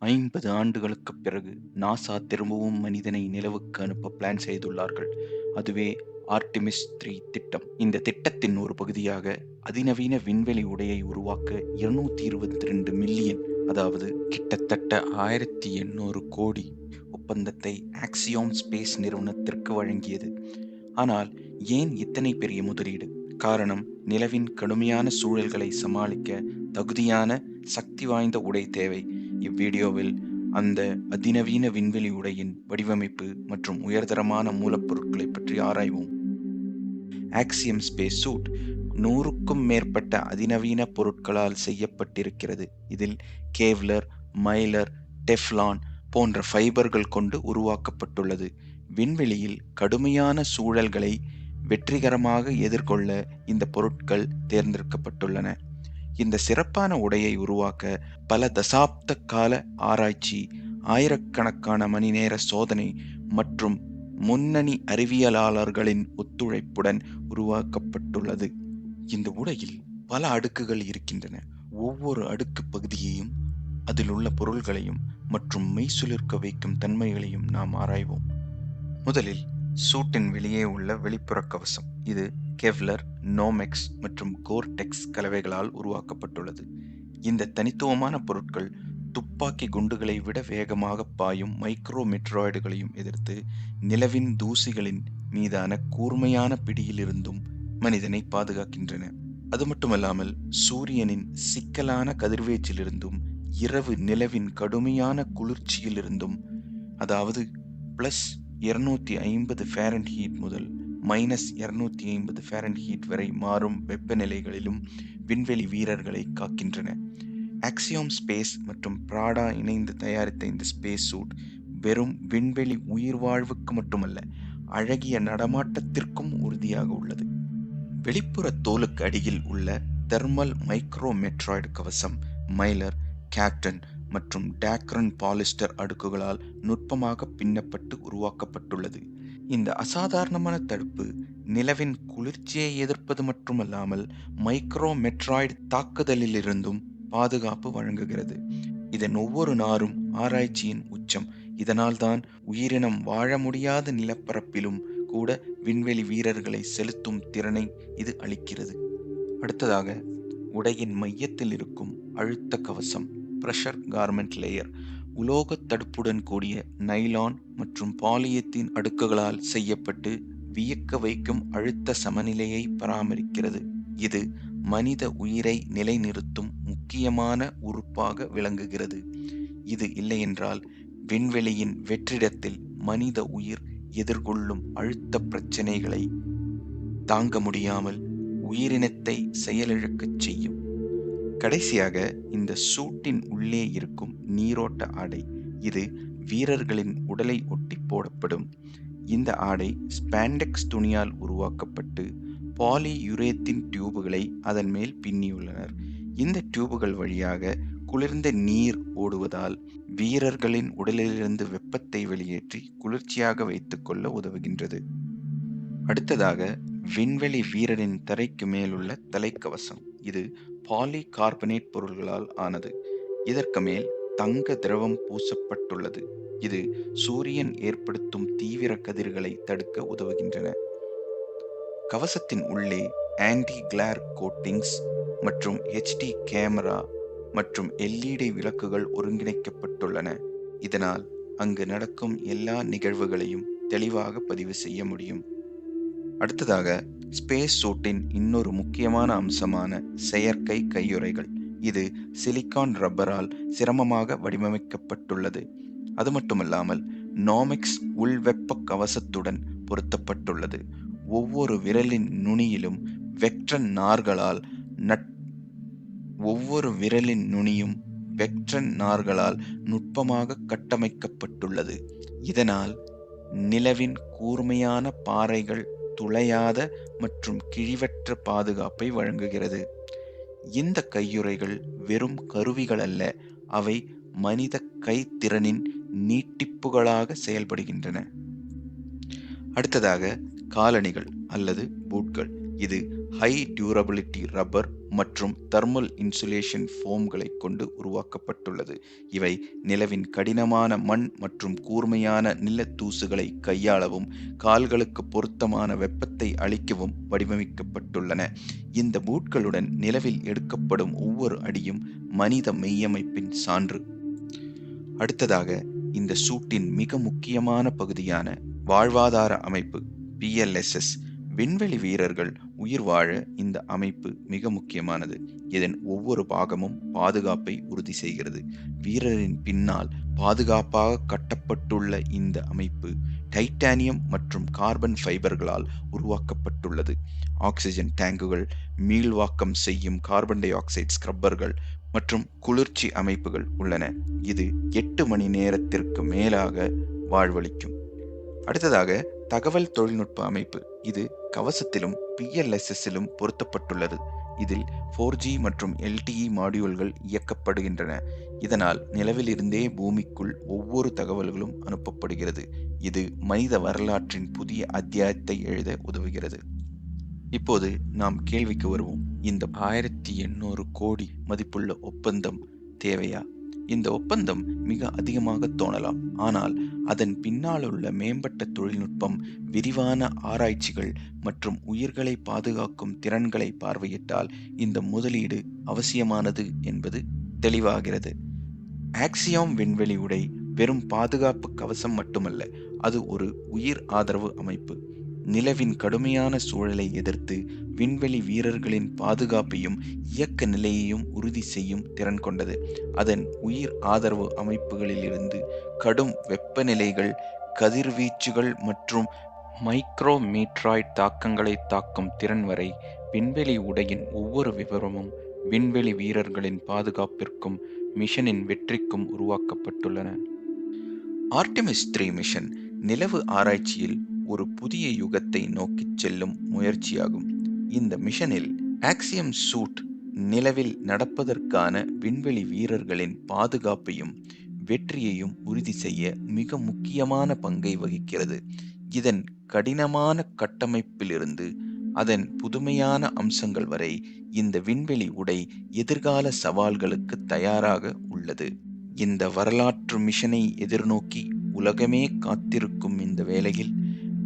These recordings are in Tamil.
ஐம்பது ஆண்டுகளுக்குப் பிறகு நாசா திரும்பவும் மனிதனை நிலவுக்கு அனுப்ப பிளான் செய்துள்ளார்கள். அதுவே ஆர்டிமிஸ் த்ரீ திட்டம். இந்த திட்டத்தின் ஒரு பகுதியாக அதிநவீன விண்வெளி உடையை உருவாக்க இருநூத்தி இருபத்தி ரெண்டு மில்லியன் அதாவது கிட்டத்தட்ட ஆயிரத்தி எண்ணூறு கோடி ஒப்பந்தத்தை ஆக்சியோம் ஸ்பேஸ் நிறுவனத்திற்கு வழங்கியது. ஆனால் ஏன் இத்தனை பெரிய முதலீடு? காரணம் நிலவின் கடுமையான சூழல்களை சமாளிக்க தகுதியான சக்தி வாய்ந்த உடை தேவை. இவ்வீடியோவில் அந்த அதிநவீன விண்வெளி உடையின் வடிவமைப்பு மற்றும் உயர்தரமான மூலப்பொருட்களை பற்றி ஆராய்வோம். ஆக்சியம் ஸ்பேஸ் சூட் நூறுக்கும் மேற்பட்ட அதிநவீன பொருட்களால் செய்யப்பட்டிருக்கிறது. இதில் கேவ்லர் மைலர் டெஃப்லான் போன்ற ஃபைபர்கள் கொண்டு உருவாக்கப்பட்டுள்ளது. விண்வெளியில் கடுமையான சூழல்களை வெற்றிகரமாக எதிர்கொள்ள இந்த பொருட்கள் தேர்ந்தெடுக்கப்பட்டுள்ளன. இந்த சிறப்பான உடையை உருவாக்க பல தசாப்த கால ஆராய்ச்சி ஆயிரக்கணக்கான மணி நேர சோதனை மற்றும் முன்னணி அறிவியலாளர்களின் ஒத்துழைப்புடன் உருவாக்கப்பட்டுள்ளது. இந்த உடையில் பல அடுக்குகள் இருக்கின்றன. ஒவ்வொரு அடுக்கு பகுதியையும் அதில் உள்ள பொருள்களையும் மற்றும் மெய்சுலிர்க்க வைக்கும் தன்மைகளையும் நாம் ஆராய்வோம். முதலில் சூட்டின் வெளியே உள்ள வெளிப்புற கவசம். இது கெவ்லர் நோமெக்ஸ் மற்றும் கோர்டெக்ஸ் கலவைகளால் உருவாக்கப்பட்டுள்ளது. இந்த தனித்துவமான பொருட்கள் துப்பாக்கி குண்டுகளை விட வேகமாக பாயும் மைக்ரோ மெட்ராய்டுகளையும் எதிர்த்து நிலவின் தூசிகளின் மீதான கூர்மையான பிடியிலிருந்தும் மனிதனை பாதுகாக்கின்றன. அது மட்டுமல்லாமல் சூரியனின் சிக்கலான கதிர்வீச்சிலிருந்தும் இரவு நிலவின் கடுமையான குளிர்ச்சியிலிருந்தும் அதாவது பிளஸ் இருநூத்தி ஐம்பது ஃபேரன் ஹீட் முதல் மைனஸ் இருநூத்தி ஐம்பது ஃபேரன் ஹீட் வரை மாறும் வெப்பநிலைகளிலும் விண்வெளி வீரர்களை காக்கின்றன. ஆக்சியோம் ஸ்பேஸ் மற்றும் பிராடா இணைந்து தயாரித்த இந்த ஸ்பேஸ் சூட் வெறும் விண்வெளி உயிர் வாழ்வுக்கு மட்டுமல்ல அழகிய நடமாட்டத்திற்கும் உறுதியாக உள்ளது. வெளிப்புற தோலுக்கு அடியில் உள்ள தெர்மல் மைக்ரோ மெட்ராய்டு கவசம் மைலர் கேப்டன் மற்றும் டேக்ரன் பாலிஸ்டர் அடுக்குகளால் நுட்பமாக பின்னப்பட்டு உருவாக்கப்பட்டுள்ளது. இந்த அசாதாரணமான தடுப்பு நிலவின் குளிர்ச்சியை எதிர்ப்பது மட்டுமல்லாமல் மைக்ரோ மெட்ராய்டு தாக்குதலிலிருந்தும் பாதுகாப்பு வழங்குகிறது. இதன் ஒவ்வொரு நாரும் ஆராய்ச்சியின் உச்சம். இதனால்தான் உயிரினம் வாழ முடியாத நிலப்பரப்பிலும் கூட விண்வெளி வீரர்களை செலுத்தும் திறனை இது அளிக்கிறது. அடுத்ததாக உடையின் மையத்தில் இருக்கும் அழுத்த கவசம் பிரஷர் கார்மெண்ட் லேயர் உலோக தடுப்புடன் கூடிய நைலான் மற்றும் பாலியத்தின் அடுக்குகளால் செய்யப்பட்டு வியக்க வைக்கும் அழுத்த சமநிலையை பராமரிக்கிறது. இது மனித உயிரை நிலைநிறுத்தும் முக்கியமான உறுப்பாக விளங்குகிறது. இது இல்லையென்றால் விண்வெளியின் வெற்றிடத்தில் மனித உயிர் எதிர்கொள்ளும் அழுத்த பிரச்சனைகளை தாங்க முடியாமல் உயிரினத்தை செயலிழக்கச் செய்யும். கடைசியாக இந்த சூட்டின் உள்ளே இருக்கும் நீரோட்ட ஆடை இது வீரர்களின் உடலை ஒட்டி போடப்படும். இந்த ஆடை ஸ்பாண்டெக்ஸ் துணியால் உருவாக்கப்பட்டு பாலி யுரேத்தின் டியூபுகளை அதன் மேல் பின்னியுள்ளனர். இந்த டியூபுகள் வழியாக குளிர்ந்த நீர் ஓடுவதால் வீரர்களின் உடலிலிருந்து வெப்பத்தை வெளியேற்றி குளிர்ச்சியாக வைத்துக்கொள்ள உதவுகின்றது. அடுத்ததாக விண்வெளி வீரரின் தரைக்கு மேலுள்ள தலைக்கவசம். இது பாலி கார்பனேட் பொருள்களால் ஆனது. இதற்கு மேல் தங்க திரவம் பூசப்பட்டுள்ளது. இது சூரியன் ஏற்படுத்தும் தீவிர கதிர்களை தடுக்க உதவுகின்றன. கவசத்தின் உள்ளே ஆன்டி கிளார் கோட்டிங்ஸ் மற்றும் ஹெச்டி கேமரா மற்றும் எல்இடி விளக்குகள் ஒருங்கிணைக்கப்பட்டுள்ளன. இதனால் அங்கு நடக்கும் எல்லா நிகழ்வுகளையும் தெளிவாக பதிவு செய்ய முடியும். அடுத்ததாக ஸ்பேஸ் சூட்டின் இன்னொரு முக்கியமான அம்சமான செயற்கை கையுறைகள். இது சிலிக்கான் ரப்பரால் சிரமமாக வடிவமைக்கப்பட்டுள்ளது. அது மட்டுமல்லாமல் நோமிக்ஸ் உள்வெப்ப கவசத்துடன் பொருத்தப்பட்டுள்ளது. ஒவ்வொரு விரலின் நுனியிலும் வெக்ட்ரன் நார்களால் நட் ஒவ்வொரு விரலின் நுனியும் வெக்ட்ரன் நார்களால் நுட்பமாக கட்டமைக்கப்பட்டுள்ளது. இதனால் நிலவின் கூர்மையான பாறைகள் துளையாத மற்றும் கிழிவற்ற பாதுகாப்பை வழங்குகிறது. இந்த கையுறைகள் வெறும் கருவிகள் அல்ல அவை மனித கைத்திறனின் நீட்டிப்புகளாக செயல்படுகின்றன. அடுத்ததாக காலணிகள் அல்லது பூட்கள். இது ஹை டியூரபிலிட்டி ரப்பர் மற்றும் தர்மல் இன்சுலேஷன் ஃபோம்களை கொண்டு உருவாக்கப்பட்டுள்ளது. இவை நிலவின் கடினமான மண் மற்றும் கூர்மையான நிலத்தூசுகளை கையாளவும் கால்களுக்கு பொருத்தமான வெப்பத்தை அளிக்கவும் வடிவமைக்கப்பட்டுள்ளன. இந்த பூட்களுடன் நிலவில் எடுக்கப்படும் ஒவ்வொரு அடியும் மனித மெய்யமைப்பின் சான்று. அடுத்ததாக இந்த சூட்டின் மிக முக்கியமான பகுதியான வாழ்வாதார அமைப்பு பிஎல்எஸ்எஸ் விண்வெளி வீரர்கள் உயிர் வாழ இந்த அமைப்பு மிக முக்கியமானது. இதன் ஒவ்வொரு பாகமும் பாதுகாப்பை உறுதி செய்கிறது. வீரரின் பின்னால் பாதுகாப்பாக கட்டப்பட்டுள்ள இந்த அமைப்பு டைட்டானியம் மற்றும் கார்பன் ஃபைபர்களால் உருவாக்கப்பட்டுள்ளது. ஆக்சிஜன் டேங்குகள் மீள்வாக்கம் செய்யும் கார்பன் டை ஆக்சைடு ஸ்க்ரப்பர்கள் மற்றும் குளிர்ச்சி அமைப்புகள் உள்ளன. இது எட்டு மணி நேரத்திற்கு மேலாக வாழ்வளிக்கும். அடுத்ததாக தகவல் தொழில்நுட்ப அமைப்பு இது கவசத்திலும் பிஎல்எஸ்எஸ்ஸிலும் பொருத்தப்பட்டுள்ளது. இதில் ஃபோர் ஜி மற்றும் எல்டிஇ மாடியூல்கள் இயக்கப்படுகின்றன. இதனால் நிலவிலிருந்தே பூமிக்குள் ஒவ்வொரு தகவல்களும் அனுப்பப்படுகிறது. இது மனித வரலாற்றின் புதிய அத்தியாயத்தை எழுத உதவுகிறது. இப்போது நாம் கேள்விக்கு வருவோம். இந்த ஆயிரத்தி எண்ணூறு கோடி மதிப்புள்ள ஒப்பந்தம் தேவையா? இந்த ஒப்பந்தம் மிக அதிகமாக தோணலாம். ஆனால் அதன் பின்னால் உள்ள மேம்பட்ட தொழில்நுட்பம் விரிவான ஆராய்ச்சிகள் மற்றும் உயிர்களை பாதுகாக்கும் திறன்களை பார்வையிட்டால் இந்த முதலீடு அவசியமானது என்பது தெளிவாகிறது. ஆக்சியாம் விண்வெளி உடை வெறும் பாதுகாப்பு கவசம் மட்டுமல்ல அது ஒரு உயிர் ஆதரவு அமைப்பு. நிலவின் கடுமையான சூழலை எதிர்த்து விண்வெளி வீரர்களின் பாதுகாப்பையும் இயக்க நிலையையும் உறுதி செய்யும் திறன் கொண்டது. அதன் உயிர் ஆதரவு அமைப்புகளிலிருந்து கடும் வெப்பநிலைகள் கதிர்வீச்சுகள் மற்றும் மைக்ரோமீட்ராய்ட் தாக்கங்களை தாக்கும் திறன் வரை விண்வெளி உடையின் ஒவ்வொரு விவரமும் விண்வெளி வீரர்களின் பாதுகாப்பிற்கும் மிஷனின் வெற்றிக்கும் உருவாக்கப்பட்டுள்ளன. ஆர்டிமிஸ் த்ரீ மிஷன் நிலவு ஆராய்ச்சியில் ஒரு புதிய யுகத்தை நோக்கிச் செல்லும் முயற்சியாகும். இந்த மிஷனில் ஆக்சியம் சூட் நிலவில் நடப்பதற்கான விண்வெளி வீரர்களின் பாதுகாப்பையும் வெற்றியையும் உறுதி செய்ய மிக முக்கியமான பங்கை வகிக்கிறது. இதன் கடினமான கட்டமைப்பிலிருந்து அதன் புதுமையான அம்சங்கள் வரை இந்த விண்வெளி உடை எதிர்கால சவால்களுக்கு தயாராக உள்ளது. இந்த வரலாற்று மிஷனை எதிர்நோக்கி உலகமே காத்திருக்கும் இந்த வேளையில்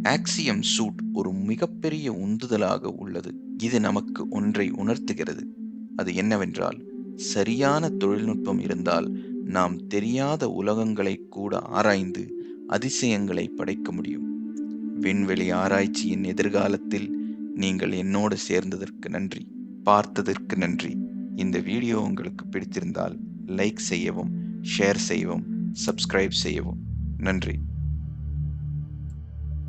ஆக்சியம் சூட் ஒரு மிகப்பெரிய உந்துதலாக உள்ளது. இது நமக்கு ஒன்றை உணர்த்துகிறது. அது என்னவென்றால் சரியான தொழில்நுட்பம் இருந்தால் நாம் தெரியாத உலகங்களை கூட ஆராய்ந்து அதிசயங்களை படைக்க முடியும். விண்வெளி ஆராய்ச்சியின் எதிர்காலத்தில் நீங்கள் என்னோடு சேர்ந்ததற்கு நன்றி. பார்த்ததற்கு நன்றி. இந்த வீடியோ உங்களுக்கு பிடித்திருந்தால் லைக் செய்யவும் ஷேர் செய்யவும் சப்ஸ்கிரைப் செய்யவும். நன்றி.